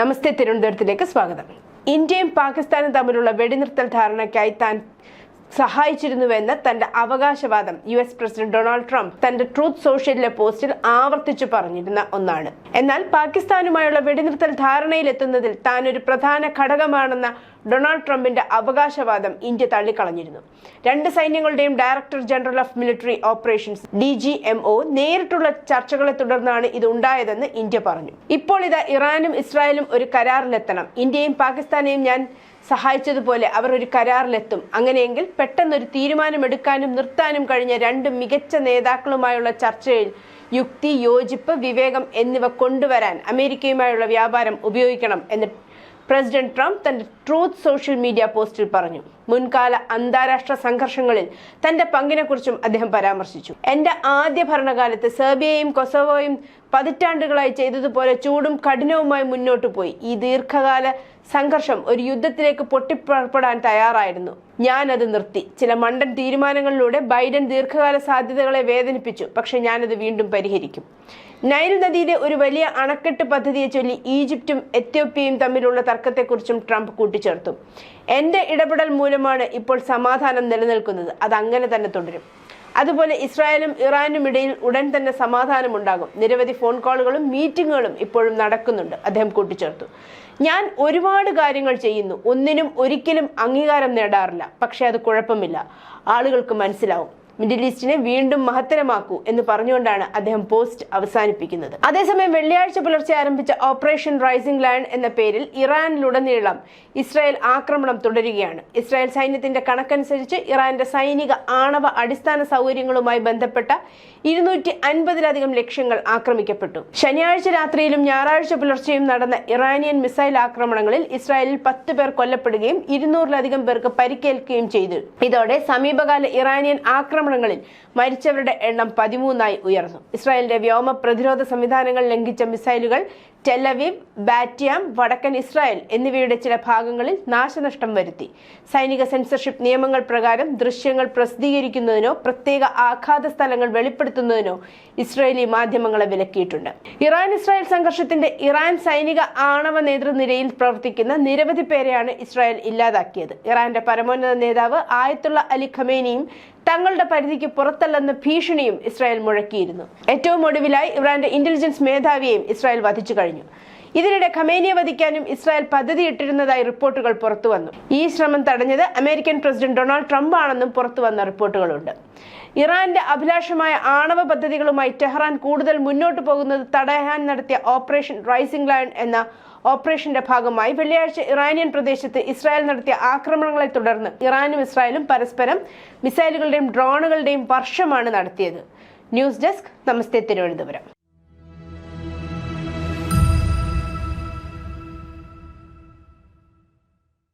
നമസ്തേ തിരുവനന്തപുരത്തിലേക്ക് സ്വാഗതം. ഇന്ത്യയും പാകിസ്ഥാനും തമ്മിലുള്ള വെടിനിർത്തൽ ധാരണയ്ക്കായി താൻ സഹായിച്ചിരുന്നുവെന്ന് തന്റെ അവകാശവാദം U S president Donald Trump തന്റെ ട്രൂത്ത് സോഷ്യലിലെ പോസ്റ്റിൽ ആവർത്തിച്ചു പറഞ്ഞിരുന്ന ഒന്നാണ്. എന്നാൽ പാകിസ്ഥാനുമായുള്ള വെടിനിർത്തൽ ധാരണയിലെത്തുന്നതിൽ താൻ ഒരു പ്രധാന ഘടകമാണെന്ന ഡൊണാൾഡ് ട്രംപിന്റെ അവകാശവാദം ഇന്ത്യ തള്ളിക്കളഞ്ഞിരുന്നു. രണ്ട് സൈന്യങ്ങളുടെയും director general of military operations D G M O നേരിട്ടുള്ള ചർച്ചകളെ തുടർന്നാണ് ഇത് ഉണ്ടായതെന്ന് ഇന്ത്യ പറഞ്ഞു. ഇപ്പോൾ ഇത് ഇറാനും ഇസ്രായേലും ഒരു കരാറിലെത്തണം. ഇന്ത്യയും പാകിസ്ഥാനെയും ഞാൻ സഹായിച്ചതുപോലെ അവർ ഒരു കരാറിലെത്തും. അങ്ങനെയെങ്കിൽ പെട്ടെന്നൊരു തീരുമാനമെടുക്കാനും നിർത്താനും കഴിഞ്ഞ രണ്ട് മികച്ച നേതാക്കളുമായുള്ള ചർച്ചയിൽ യുക്തി യോജിപ്പ് വിവേകം എന്നിവ കൊണ്ടുവരാൻ അമേരിക്കയുമായുള്ള വ്യാപാരം ഉപയോഗിക്കണം എന്ന് പ്രസിഡന്റ് ട്രംപ് തന്റെ ട്രൂത്ത് സോഷ്യൽ മീഡിയ പോസ്റ്റിൽ പറഞ്ഞു. മുൻകാല അന്താരാഷ്ട്ര സംഘർഷങ്ങളിൽ തന്റെ പങ്കിനെക്കുറിച്ചും അദ്ദേഹം പരാമർശിച്ചു. എന്റെ ആദ്യ ഭരണകാലത്ത് സെർബിയയും കൊസോവോയും പതിറ്റാണ്ടുകളായി ചെയ്തതുപോലെ ചൂടും കഠിനവുമായി മുന്നോട്ടു പോയി ഈ ദീർഘകാല സംഘർഷം ഒരു യുദ്ധത്തിലേക്ക് പൊട്ടിപ്പുറപ്പെടാൻ തയ്യാറായിരുന്നു. ഞാൻ അത് നിർത്തി. ചില മണ്ടൻ തീരുമാനങ്ങളിലൂടെ ബൈഡൻ ദീർഘകാല സാധ്യതകളെ വേദനിപ്പിച്ചു. പക്ഷെ ഞാനത് വീണ്ടും പരിഹരിക്കും. നൈൽ നദിയിലെ ഒരു വലിയ അണക്കെട്ട് പദ്ധതിയെ ചൊല്ലി ഈജിപ്തും എത്യോപ്യയും തമ്മിലുള്ള തർക്കത്തെക്കുറിച്ചും ട്രംപ് കൂട്ടിച്ചേർത്തു. എന്റെ ഇടപെടൽ മൂലമാണ് ഇപ്പോൾ സമാധാനം നിലനിൽക്കുന്നത്. അത് അങ്ങനെ തന്നെ തുടരും. അതുപോലെ ഇസ്രായേലും ഇറാനും ഇടയിൽ ഉടൻ തന്നെ സമാധാനമുണ്ടാകും. നിരവധി ഫോൺ കോളുകളും മീറ്റിങ്ങുകളും ഇപ്പോഴും നടക്കുന്നുണ്ട്. അദ്ദേഹം കൂട്ടിച്ചേർത്തു. ഞാൻ ഒരുപാട് കാര്യങ്ങൾ ചെയ്യുന്നു. ഒന്നിനും ഒരിക്കലും അംഗീകാരം നേടാറില്ല. പക്ഷേ അത് കുഴപ്പമില്ല. ആളുകൾക്ക് മനസ്സിലാവും. മിഡിൽ ഈസ്റ്റിനെ വീണ്ടും മഹത്തരമാക്കൂ എന്ന് പറഞ്ഞുകൊണ്ടാണ് അദ്ദേഹം പോസ്റ്റ് അവസാനിപ്പിക്കുന്നത്. അതേസമയം വെള്ളിയാഴ്ച പുലർച്ചെ ആരംഭിച്ച ഓപ്പറേഷൻ റൈസിംഗ് ലയൺ എന്ന പേരിൽ ഇറാനിലുടനീളം ഇസ്രായേൽ ആക്രമണം തുടരുകയാണ്. ഇസ്രായേൽ സൈന്യത്തിന്റെ കണക്കനുസരിച്ച് ഇറാന്റെ സൈനിക ആണവ അടിസ്ഥാന സൗകര്യങ്ങളുമായി ബന്ധപ്പെട്ട ഇരുന്നൂറ്റി അൻപതിലധികം ലക്ഷ്യങ്ങൾ ആക്രമിക്കപ്പെട്ടു. ശനിയാഴ്ച രാത്രിയിലും ഞായറാഴ്ച പുലർച്ചെയും നടന്ന ഇറാനിയൻ മിസൈൽ ആക്രമണങ്ങളിൽ ഇസ്രായേലിൽ പത്ത് പേർ കൊല്ലപ്പെടുകയും ഇരുന്നൂറിലധികം പേർക്ക് പരിക്കേൽക്കുകയും ചെയ്തു. ഇതോടെ സമീപകാല ഇറാനിയൻ ആക്രമണങ്ങളിൽ മരിച്ചവരുടെ എണ്ണം പതിമൂന്നായി ഉയർന്നു. ഇസ്രായേലിന്റെ വ്യോമ പ്രതിരോധ സംവിധാനങ്ങൾ ലംഘിച്ച മിസൈലുകൾ ടെലവീവ് ബാറ്റിയാം വടക്കൻ ഇസ്രായേൽ എന്നിവയുടെ ചില ഭാഗങ്ങളിൽ നാശനഷ്ടം വരുത്തി. സൈനിക സെൻസർഷിപ്പ് നിയമങ്ങൾ പ്രകാരം ദൃശ്യങ്ങൾ പ്രസിദ്ധീകരിക്കുന്നതിനോ പ്രത്യേക ആഘാത സ്ഥലങ്ങൾ വെളിപ്പെടുത്തുന്നതിനോ ഇസ്രായേലി മാധ്യമങ്ങളെ വിലക്കിയിട്ടുണ്ട്. ഇറാൻ ഇസ്രായേൽ സംഘർഷത്തിന്റെ ഇറാൻ സൈനിക ആണവ നേതൃനിരയിൽ പ്രവർത്തിക്കുന്ന നിരവധി പേരെയാണ് ഇസ്രായേൽ ഇല്ലാതാക്കിയത്. ഇറാന്റെ പരമോന്നത നേതാവ് ആയത്തുള്ള അലി ഖമേനിയും തങ്ങളുടെ പരിധിക്ക് പുറത്തല്ലെന്ന ഭീഷണിയും ഇസ്രായേൽ മുഴക്കിയിരുന്നു. ഏറ്റവും ഒടുവിലായി ഇറാന്റെ ഇന്റലിജൻസ് മേധാവിയെയും ഇസ്രായേൽ വധിച്ചു കഴിഞ്ഞു. ഇതിനിടെ ഖമേനിയെ വധിക്കാനും ഇസ്രായേൽ പദ്ധതിയിട്ടിരുന്നതായി റിപ്പോർട്ടുകൾ പുറത്തു വന്നു ഈ ശ്രമം തടഞ്ഞത് അമേരിക്കൻ പ്രസിഡന്റ് ഡൊണാൾഡ് ട്രംപ് ആണെന്നും പുറത്തു വന്ന റിപ്പോർട്ടുകളുണ്ട്. ഇറാന്റെ അഭിലാഷമായ ആണവ പദ്ധതികളുമായി ടെഹ്റാൻ കൂടുതൽ മുന്നോട്ട് പോകുന്നത് തടയാൻ നടത്തിയ ഓപ്പറേഷൻ റൈസിംഗ് ലൈൻ എന്ന ഓപ്പറേഷന്റെ ഭാഗമായി വെള്ളിയാഴ്ച ഇറാനിയൻ പ്രദേശത്ത് ഇസ്രായേൽ നടത്തിയ ആക്രമണങ്ങളെ തുടർന്ന് ഇറാനും ഇസ്രായേലും പരസ്പരം മിസൈലുകളുടെയും ഡ്രോണുകളുടെയും വർഷമാണ് നടത്തിയത്. ന്യൂസ് ഡെസ്ക് നമസ്തേ തിരുവനന്തപുരം.